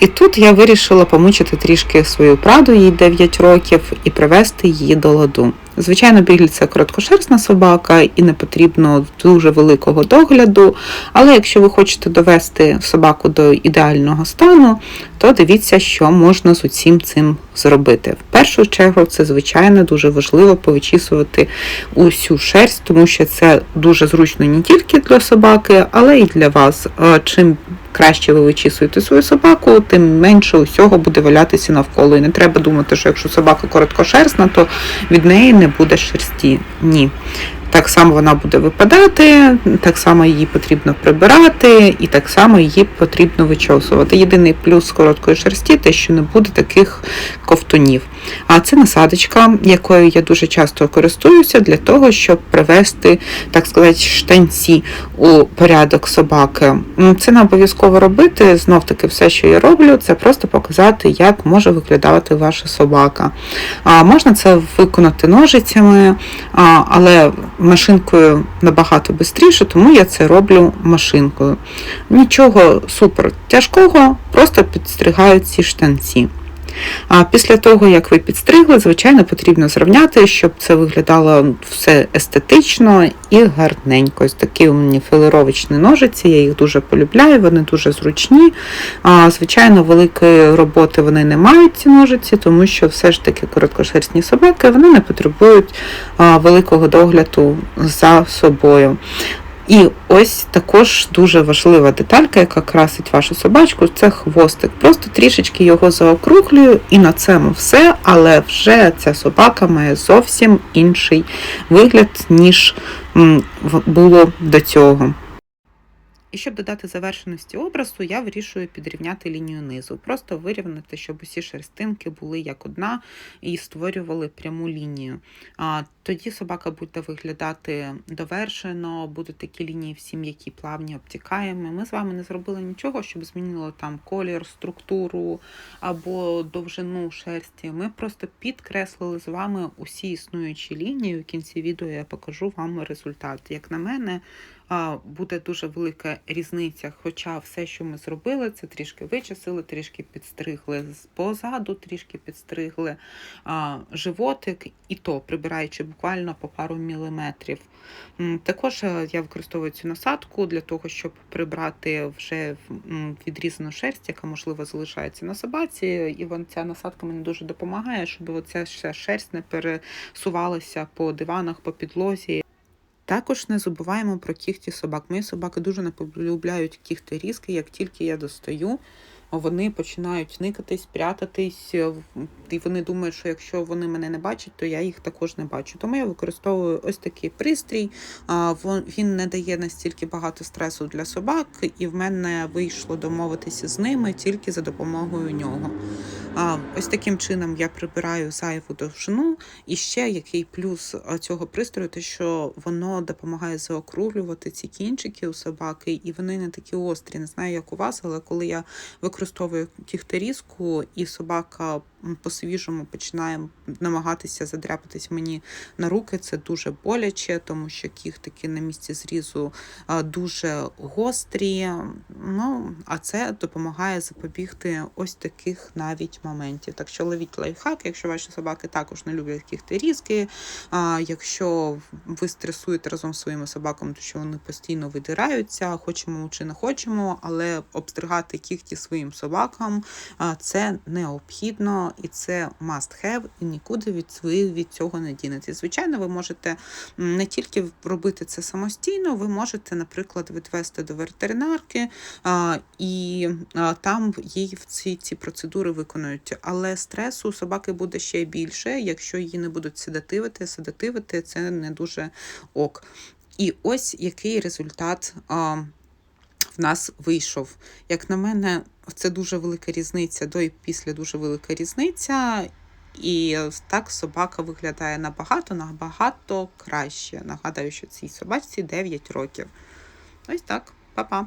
І тут я вирішила помучити трішки свою праду, їй 9 років, і привести її до ладу. Звичайно, біль це короткошерстна собака і не потрібно дуже великого догляду. Але якщо ви хочете довести собаку до ідеального стану, то дивіться, що можна з усім цим зробити. В першу чергу, це звичайно дуже важливо повичісувати усю шерсть, тому що це дуже зручно не тільки для собаки, але й для вас. Е, Чим краще ви вичісуєте свою собаку, тим менше усього буде валятися навколо. І не треба думати, що якщо собака короткошерстна, то від неї не буде шерсті. Ні. Так само вона буде випадати, так само її потрібно прибирати, і так само її потрібно вичосувати. Єдиний плюс короткої шерсті те, що не буде таких ковтунів. А це насадочка, якою я дуже часто користуюся для того, щоб привести, так сказати, штанці у порядок собаки. Ну, Це не обов'язково робити. Знов таки, все, що я роблю, це просто показати, як може виглядати ваша собака. А, Можна це виконати ножицями, але машинкою набагато швидше, тому я це роблю машинкою. Нічого супер тяжкого, просто підстригаю ці штанці. А після того, як ви підстригли, звичайно, потрібно зрівняти, щоб це виглядало все естетично і гарненько. Ось такі у мене філеровичні ножиці, я їх дуже полюбляю, вони дуже зручні. А, Звичайно, великої роботи вони не мають ці ножиці, тому що все ж таки короткошерстні собаки вони не потребують великого догляду за собою. І ось також дуже важлива деталька, яка красить вашу собачку, це хвостик. Просто трішечки його заокруглюю і на цьому все, але вже ця собака має зовсім інший вигляд, ніж було до цього. І щоб додати завершеності образу, я вирішую підрівняти лінію низу. Просто вирівняти, щоб усі шерстинки були як одна і створювали пряму лінію. А, тоді собака буде виглядати довершено, будуть такі лінії всі м'які, плавні, обтікаємі. Ми з вами не зробили нічого, щоб змінило там колір, структуру або довжину шерсті. Ми просто підкреслили з вами усі існуючі лінії. У кінці відео я покажу вам результат. Як на мене, буде дуже велика різниця. Хоча все, що ми зробили, це трішки вичесили, трішки підстригли позаду, трішки підстригли животик, і то прибираючи буквально по пару міліметрів. Також е, я використовую цю насадку для того, щоб прибрати вже відрізану шерсть, яка можливо залишається на собаці. І ця насадка мені дуже допомагає, щоб оця шерсть не пересувалася по диванах, по підлозі. Також не забуваємо про кігті собак. Мої собаки дуже не полюбляють кігти різки. Як тільки я достаю, вони починають никатись, прятатись, е, і вони думають, що якщо вони мене не бачать, то я їх також не бачу. Тому я використовую ось такий пристрій. Він не дає настільки багато стресу для собак, і в мене вийшло домовитися з ними тільки за допомогою нього. Ось таким чином я прибираю зайву довжину. І ще який плюс цього пристрою, те, що воно допомагає заокруглювати ці кінчики у собаки, і вони не такі острі. Не знаю, як у вас, але коли я використовую кіхтерізку, і собака по-свіжому починає намагатися задряпатись мені на руки, це дуже боляче, тому що кіхтики на місці зрізу дуже гострі. Ну, а це допомагає запобігти ось таких навіть моментів. Так що ловіть лайфхак, якщо ваші собаки також не люблять кіхтерізки, а якщо ви стресуєте разом з своїми собаками, то що вони постійно видираються, хочемо чи не хочемо, але обстригати кігті своїм собакам це необхідно і це must have, і нікуди від від цього не дінете. Звичайно, ви можете не тільки робити це самостійно, ви можете, наприклад, відвести до ветеринарки і там їй ці, ці процедури виконують. Але стресу у собаки буде ще більше, якщо її не будуть седативити. Седативити це не дуже ок. І ось який результат в нас вийшов. Як на мене, це дуже велика різниця, до і після дуже велика різниця. І так собака виглядає набагато, набагато краще. Нагадаю, що цій собачці 9 років. Ось так, Па-па.